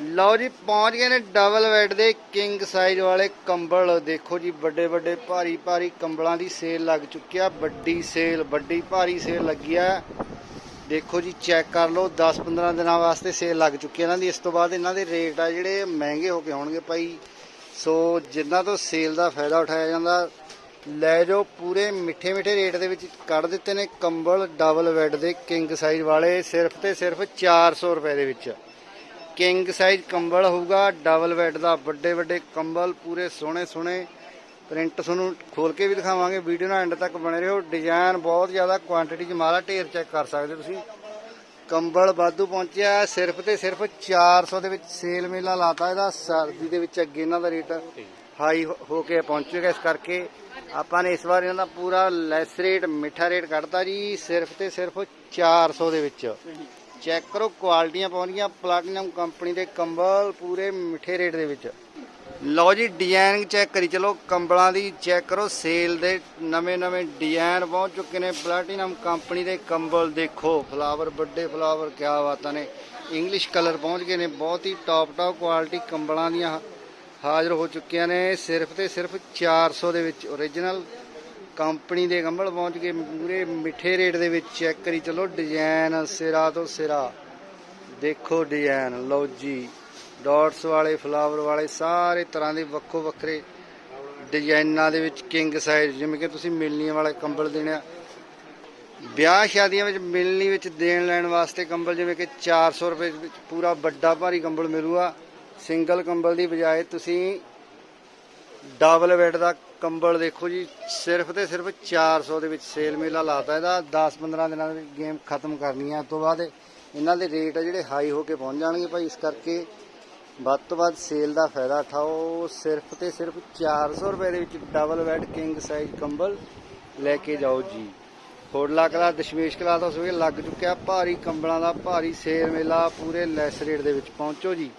ਲਓ ਜੀ, ਪਹੁੰਚ ਗਏ ਨੇ ਡਬਲ ਬੈੱਡ ਦੇ ਕਿੰਗ ਸਾਈਜ਼ ਵਾਲੇ ਕੰਬਲ। ਦੇਖੋ ਜੀ, ਵੱਡੇ ਵੱਡੇ ਭਾਰੀ ਭਾਰੀ ਕੰਬਲਾਂ ਦੀ ਸੇਲ ਲੱਗ ਚੁੱਕੀ ਆ। ਵੱਡੀ ਸੇਲ ਵੱਡੀ ਭਾਰੀ ਸੇਲ ਲੱਗੀ ਆ। ਦੇਖੋ ਜੀ ਚੈੱਕ ਕਰ ਲਓ 10-15 ਦਿਨਾਂ ਵਾਸਤੇ ਸੇਲ ਲੱਗ ਚੁੱਕੀ ਇਹਨਾਂ ਦੀ। ਇਸ ਤੋਂ ਬਾਅਦ ਇਹਨਾਂ ਦੇ ਰੇਟ ਆ ਜਿਹੜੇ ਮਹਿੰਗੇ ਹੋ ਕੇ ਹੋਣਗੇ ਭਾਈ। ਸੋ ਜਿੰਨਾ ਤੋਂ ਸੇਲ ਦਾ ਫਾਇਦਾ ਉਠਾਇਆ ਜਾਂਦਾ, ਲੈ ਜਾਓ, ਪੂਰੇ ਮਿੱਠੇ ਮਿੱਠੇ ਰੇਟ ਦੇ ਵਿੱਚ ਕੱਢ ਦਿੱਤੇ ਨੇ ਕੰਬਲ ਡਬਲ ਬੈੱਡ ਦੇ ਕਿੰਗ ਸਾਈਜ਼ ਵਾਲੇ, ਸਿਰਫ ਤੇ ਸਿਰਫ 400 ਰੁਪਏ ਦੇ ਵਿੱਚ। ਕਿੰਗ ਸਾਈਜ਼ ਕੰਬਲ ਹੋਊਗਾ, ਡਬਲ ਬੈੱਡ ਦਾ, ਵੱਡੇ ਵੱਡੇ ਕੰਬਲ, ਪੂਰੇ ਸੋਹਣੇ ਸੋਹਣੇ। ਪ੍ਰਿੰਟ ਤੁਹਾਨੂੰ ਖੋਲ ਕੇ ਵੀ ਦਿਖਾਵਾਂਗੇ, ਵੀਡੀਓ ਨਾਲ ਐਂਡ ਤੱਕ ਬਣੇ ਰਹੋ। ਡਿਜ਼ਾਈਨ ਬਹੁਤ ਜ਼ਿਆਦਾ ਕੁਆਂਟੀਟੀ 'ਚ ਮਾਲਾ ਢੇਰ ਚੈੱਕ ਕਰ ਸਕਦੇ ਹੋ ਤੁਸੀਂ। ਕੰਬਲ ਵਾਧੂ ਪਹੁੰਚਿਆ, ਸਿਰਫ ਤੇ ਸਿਰਫ 400 ਦੇ ਵਿੱਚ ਸੇਲ ਮੇਲਾ ਲਾਤਾ ਇਹਦਾ। ਸਰਦੀ ਦੇ ਵਿੱਚ ਅੱਗੇ ਇਹਨਾਂ ਦਾ ਰੇਟ ਹਾਈ ਹੋ ਕੇ ਪਹੁੰਚੇਗਾ ਇਸ ਕਰਕੇ। ਆਪਾਂ ਨੇ ਇਸ ਵਾਰ ਇਹਨਾਂ ਦਾ ਪੂਰਾ ਲੈਸ ਰੇਟ ਮਿੱਠਾ ਰੇਟ ਕੱਢਤਾ ਜੀ, ਸਿਰਫ ਤੇ ਸਿਰਫ 400 ਦੇ ਵਿੱਚ। ਚੈੱਕ ਕਰੋ, ਕੁਆਲਿਟੀਆਂ ਪਾਉਣੀਆਂ ਪਲਾਟੀਨਮ ਕੰਪਨੀ ਦੇ ਕੰਬਲ ਪੂਰੇ ਮਿੱਠੇ ਰੇਟ ਦੇ ਵਿੱਚ। ਲਓ ਜੀ ਡਿਜ਼ਾਈਨ ਚੈੱਕ ਕਰੀ ਚਲੋ, ਕੰਬਲਾਂ ਦੀ ਚੈੱਕ ਕਰੋ ਸੇਲ ਦੇ ਨਵੇਂ ਨਵੇਂ ਡਿਜ਼ਾਈਨ ਪਹੁੰਚ ਚੁੱਕੇ ਨੇ ਪਲਾਟੀਨਮ ਕੰਪਨੀ ਦੇ ਕੰਬਲ। ਦੇਖੋ ਫਲਾਵਰ ਵੱਡੇ ਫਲਾਵਰ ਕਿਆ ਬਾਤਾਂ ਨੇ। ਇੰਗਲਿਸ਼ ਕਲਰ ਪਹੁੰਚ ਗਏ ਨੇ, ਬਹੁਤ ਹੀ ਟੌਪ ਟੌਪ ਕੁਆਲਿਟੀ ਕੰਬਲਾਂ ਦੀਆਂ ਹਾਜ਼ਰ ਹੋ ਚੁੱਕੀਆਂ ਨੇ। ਸਿਰਫ ਤੇ ਸਿਰਫ 400 ਦੇ ਵਿੱਚ ਓਰੀਜਨਲ ਕੰਪਨੀ ਦੇ ਕੰਬਲ ਪਹੁੰਚ ਕੇ ਪੂਰੇ ਮਿੱਠੇ ਰੇਟ ਦੇ ਵਿੱਚ। ਚੈੱਕ ਕਰੀ ਚਲੋ ਡਿਜ਼ਾਈਨ ਸਿਰਾ ਤੋਂ ਸਿਰਾ। ਦੇਖੋ ਡਿਜ਼ਾਈਨ ਲਓ ਜੀ। ਡਾਟਸ ਵਾਲੇ ਫਲਾਵਰ ਵਾਲੇ ਸਾਰੇ ਤਰ੍ਹਾਂ ਦੇ ਵੱਖੋ ਵੱਖਰੇ ਡਿਜ਼ਾਈਨਾਂ ਦੇ ਵਿੱਚ ਕਿੰਗ ਸਾਈਜ਼ ਜਿਵੇਂ ਕਿ ਤੁਸੀਂ ਮਿਲਨੀਆਂ ਵਾਲੇ ਕੰਬਲ ਦੇਣੇ। ਆ ਵਿਆਹ ਸ਼ਾਦੀਆਂ ਵਿੱਚ ਮਿਲਣੀ ਵਿੱਚ ਦੇਣ ਲੈਣ ਵਾਸਤੇ ਕੰਬਲ ਜਿਵੇਂ ਕਿ 400 ਰੁਪਏ ਵਿੱਚ ਪੂਰਾ ਵੱਡਾ ਭਾਰੀ ਕੰਬਲ ਮਿਲੂਗਾ। ਸਿੰਗਲ ਕੰਬਲ ਦੀ ਬਜਾਏ ਤੁਸੀਂ ਡਬਲ ਬੈੱਡ ਦਾ ਕੰਬਲ ਦੇਖੋ ਜੀ, ਸਿਰਫ ਤੇ ਸਿਰਫ 400 ਦੇ ਵਿੱਚ ਸੇਲ ਮੇਲਾ ਲਾਤਾ ਇਹਦਾ। 10-15 ਦਿਨਾਂ ਦੇ ਗੇਮ ਖਤਮ ਕਰਨੀ ਹੈ ਤੋਂ ਬਾਅਦ ਇਹਨਾਂ ਦੇ ਰੇਟ ਆ ਜਿਹੜੇ ਹਾਈ ਹੋ ਕੇ ਪਹੁੰਚ ਜਾਣਗੇ ਭਾਈ। ਇਸ ਕਰਕੇ ਵੱਧ ਤੋਂ ਵੱਧ ਸੇਲ ਦਾ ਫਾਇਦਾ ਉਠਾਓ। ਸਿਰਫ ਤੇ ਸਿਰਫ 400 ਰੁਪਏ ਦੇ ਵਿੱਚ ਡਬਲ ਬੈੱਡ ਕਿੰਗ ਸਾਈਜ਼ ਕੰਬਲ ਲੈ ਕੇ ਜਾਓ ਜੀ। ਹੋਡਲਾ ਕਲਾ ਦਸ਼ਮੇਸ਼ ਕਲਾ ਦਾ ਵੇਲੇ ਲੱਗ ਚੁੱਕਿਆ ਭਾਰੀ ਕੰਬਲਾਂ ਦਾ, ਭਾਰੀ ਸੇਲ ਮੇਲਾ, ਪੂਰੇ ਲੈਸ ਰੇਟ ਦੇ ਵਿੱਚ ਪਹੁੰਚੋ ਜੀ।